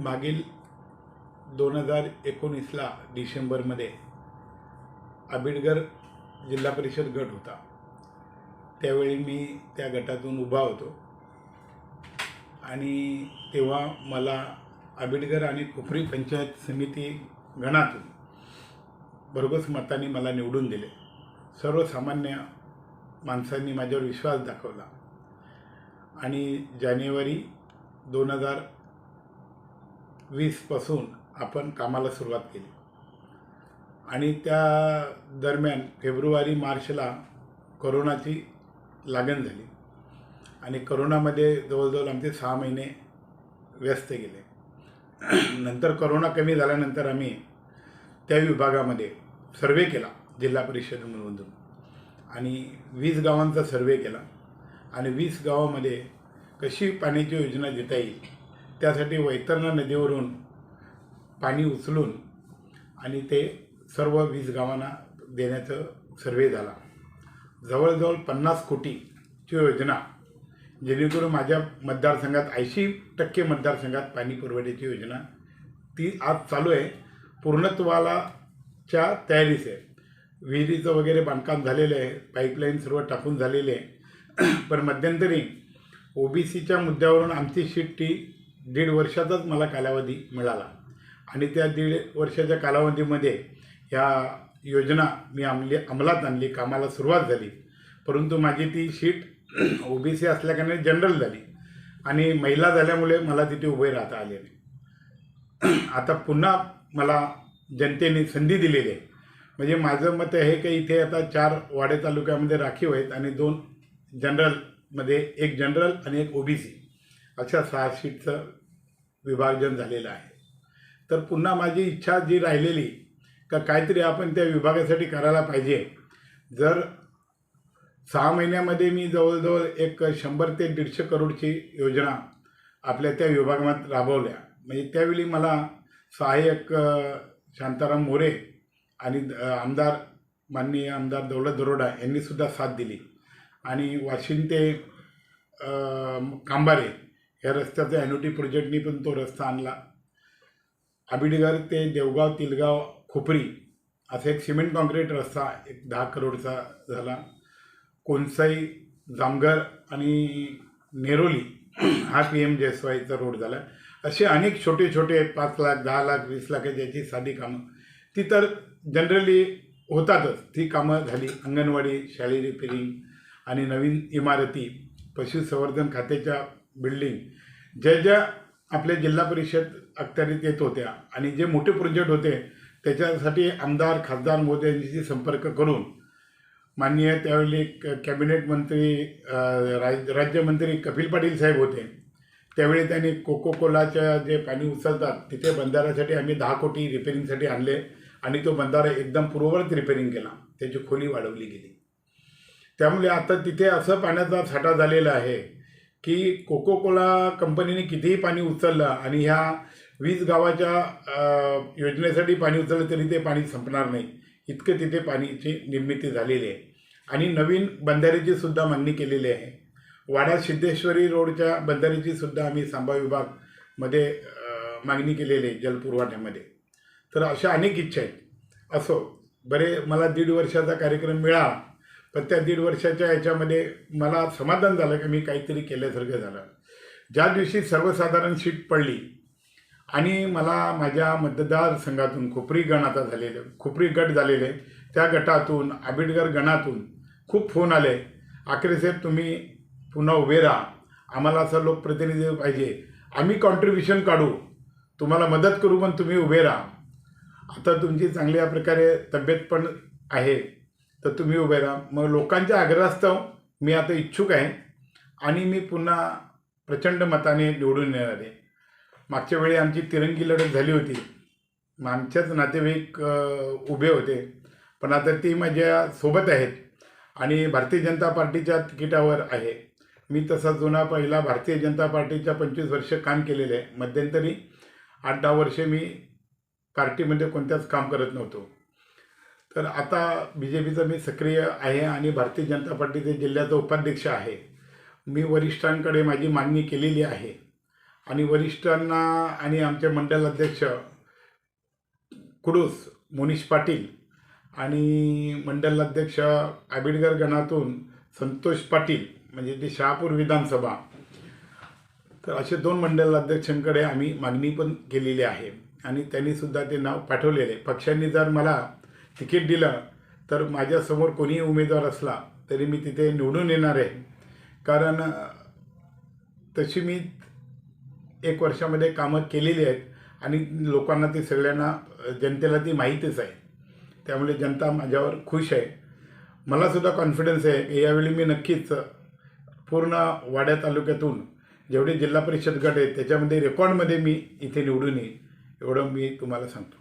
मागील दोन हजार एकोणीसला डिसेंबरमध्ये आबिडगर जिल्हा परिषद गट होता. त्यावेळी मी त्या गटातून उभा होतो. आणि तेव्हा मला आबिडगर आणि खुपरी पंचायत समिती गणातून भरघोस मताने मला निवडून दिले. सर्वसामान्य माणसांनी माझ्यावर विश्वास दाखवला. आणि जानेवारी दोन हजार वीसपासून आपण कामाला सुरुवात केली. आणि त्या दरम्यान फेब्रुवारी मार्चला करोनाची लागण झाली. आणि करोनामध्ये जवळजवळ आमचे सहा महिने व्यस्त गेले. नंतर करोना कमी झाल्यानंतर आम्ही त्या विभागामध्ये सर्वे केला जिल्हा परिषदेमधून आणि वीस गावांचा सर्वे केला. आणि वीस गावामध्ये कशी पाण्याची योजना देता येईल त्यासाठी वैतरणा नदीवरून पाणी उचलून आणि ते सर्व वीस गावांना देण्याचं सर्वे झाला. जवळजवळ पन्नास कोटीची योजना जेणेकरून माझ्या मतदारसंघात ऐंशी टक्के मतदारसंघात पाणी पुरवठ्याची योजना ती आज चालू आहे. पूर्णत्वालाच्या तयारीस आहे. विहिरीचं वगैरे बांधकाम झालेलं आहे. पाईपलाईन सर्व टाकून झालेले आहे. पण मध्यंतरी ओ बी सीच्या मुद्द्यावरून आमची शीट टी दीड वर्षाचाच मला कालावधी मिळाला. आणि त्या दीड वर्षाच्या कालावधीमध्ये ह्या योजना मी अंमली अंमलात आणली कामाला सुरुवात झाली. परंतु माझी ती शीट ओ बी सी असल्याकारणे जनरल झाली आणि महिला झाल्यामुळे मला तिथे उभे राहता आले नाही. आता पुन्हा मला जनतेने संधी दिलेली आहे. म्हणजे माझं मत आहे की इथे आता चार वाडे तालुक्यामध्ये राखीव आहेत आणि दोन जनरलमध्ये एक जनरल आणि एक ओ बी सी अशा सहा सीटचं विभाजन झालेलं आहे. तर पुन्हा माझी इच्छा जी राहिलेली का काहीतरी आपण त्या विभागासाठी करायला पाहिजे. जर सहा महिन्यामध्ये मी जवळजवळ एक शंभर ते दीडशे करोडची योजना आपल्या त्या विभागात राबवल्या. म्हणजे त्यावेळी मला सहाय्यक शांताराम मोरे आणि आमदार माननीय आमदार दौलत दरोडा यांनीसुद्धा साथ दिली. आणि वाशिम ते कांबारे या रस्त्याचा ॲन्युटी प्रोजेक्टनी पण तो रस्ता आणला. आबिडगर ते देवगाव तिलगाव खोपरी असा एक सिमेंट कॉन्क्रीट रस्ता एक दहा करोडचा झाला. कोणसाई जामघर आणि नेरोली हा पी एम जे रोड झाला. असे अनेक छोटे छोटे पाच लाख दहा लाख वीस लाख याची साधी कामं. ती तर जनरली होतातच. ती कामं झाली. अंगणवाडी शाळे रिपेरिंग आणि नवीन इमारती पशुसंवर्धन खात्याच्या बिल्डिंग ज्या ज्या आपल्या जिल्हा परिषद अखत्यारीत येत होत्या आणि जे मोठे प्रोजेक्ट होते त्याच्यासाठी आमदार खासदार मोदी संपर्क करून माननीय त्यावेळी क- कॅबिनेट मंत्री राज राज्यमंत्री कपिल पाटील साहेब होते. त्यावेळी त्यांनी कोको कोलाच्या जे पाणी उचलतात तिथे बंधाऱ्यासाठी आम्ही दहा कोटी रिपेरिंगसाठी आणले आणि तो बंधारा एकदम पूर्ववत रिपेरिंग केला. त्याची खोली वाढवली गेली. त्यामुळे आता तिथे असं पाण्याचा साठा झालेला आहे. की कोको कोला कंपनीने कितीही पाणी उचललं आणि ह्या वीज गावाच्या योजनेसाठी पाणी उचललं तरी ते पाणी संपणार नाही. इतकं तिथे पाणीची निर्मिती झालेली आहे. आणि नवीन बंधाऱ्याची सुद्धा मागणी केलेली आहे. वाडा सिद्धेश्वरी रोडच्या बंधाऱ्याची सुद्धा आम्ही सांबा विभागमध्ये मागणी केलेली आहे जलपुरवठ्यामध्ये तर अशा अनेक इच्छा आहेत. असो बरे मला दीड वर्षाचा कार्यक्रम मिळाला. पण त्या दीड वर्षाच्या याच्यामध्ये मला समाधान झालं की मी काहीतरी केल्यासारखं झालं. ज्या दिवशी सर्वसाधारण सीट पडली आणि मला माझ्या मतदारसंघातून खुपरी गण आता झालेले खुपरी गट झालेले त्या गटातून आबिडगर गणातून खूप फोन आले. आखरे साहेब तुम्ही पुन्हा उभे राहा. आम्हाला असं लोकप्रतिनिधी पाहिजे. आम्ही कॉन्ट्रीब्युशन काढू. तुम्हाला मदत करू पण तुम्ही उभे राहा. आता तुमची चांगल्या प्रकारे तब्येत पण आहे. तर तुम्ही उभे राहा. मग लोकांच्या आग्रहास्तव मी आता इच्छुक आहे आणि मी पुन्हा प्रचंड मताने निवडून येणार आहे. मागच्या वेळी आमची तिरंगी लढत झाली होती. मग आमच्याच नातेवाईक उभे होते. पण आता ती माझ्या सोबत आहेत आणि भारतीय जनता पार्टीच्या तिकिटावर आहे. मी तसा जुना पहिला भारतीय जनता पार्टीच्या पंचवीस वर्ष काम केलेलं आहे. मध्यंतरी आठ दहा वर्षे मी पार्टीमध्ये कोणत्याच काम करत नव्हतो. तर आता बी जे पीचं मी सक्रिय आहे आणि भारतीय जनता पार्टीचे जिल्ह्याचा उपाध्यक्ष आहे. मी वरिष्ठांकडे माझी मागणी केलेली आहे. आणि वरिष्ठांना आणि आमचे मंडल अध्यक्ष कुडूस मोनिश पाटील आणि मंडल अध्यक्ष आबिडगर गणातून संतोष पाटील म्हणजे ते शहापूर विधानसभा तर असे दोन मंडल अध्यक्षांकडे आम्ही मागणी पण केलेली आहे. आणि त्यांनीसुद्धा ते नाव पाठवलेले. पक्षांनी जर मला तिकीट दिलं तर माझ्यासमोर कोणीही उमेदवार असला तरी मी तिथे निवडून येणार आहे. कारण तशी मी एक वर्षामध्ये कामं केलेली आहेत आणि लोकांना ती सगळ्यांना जनतेला ती माहीतच आहे. त्यामुळे जनता माझ्यावर खुश आहे. मलासुद्धा कॉन्फिडन्स आहे की यावेळी मी नक्कीच पूर्ण वाड्या तालुक्यातून जेवढे जिल्हा परिषद गट आहेत त्याच्यामध्ये रेकॉर्डमध्ये मी इथे निवडून येईन. एवढं मी तुम्हाला सांगतो.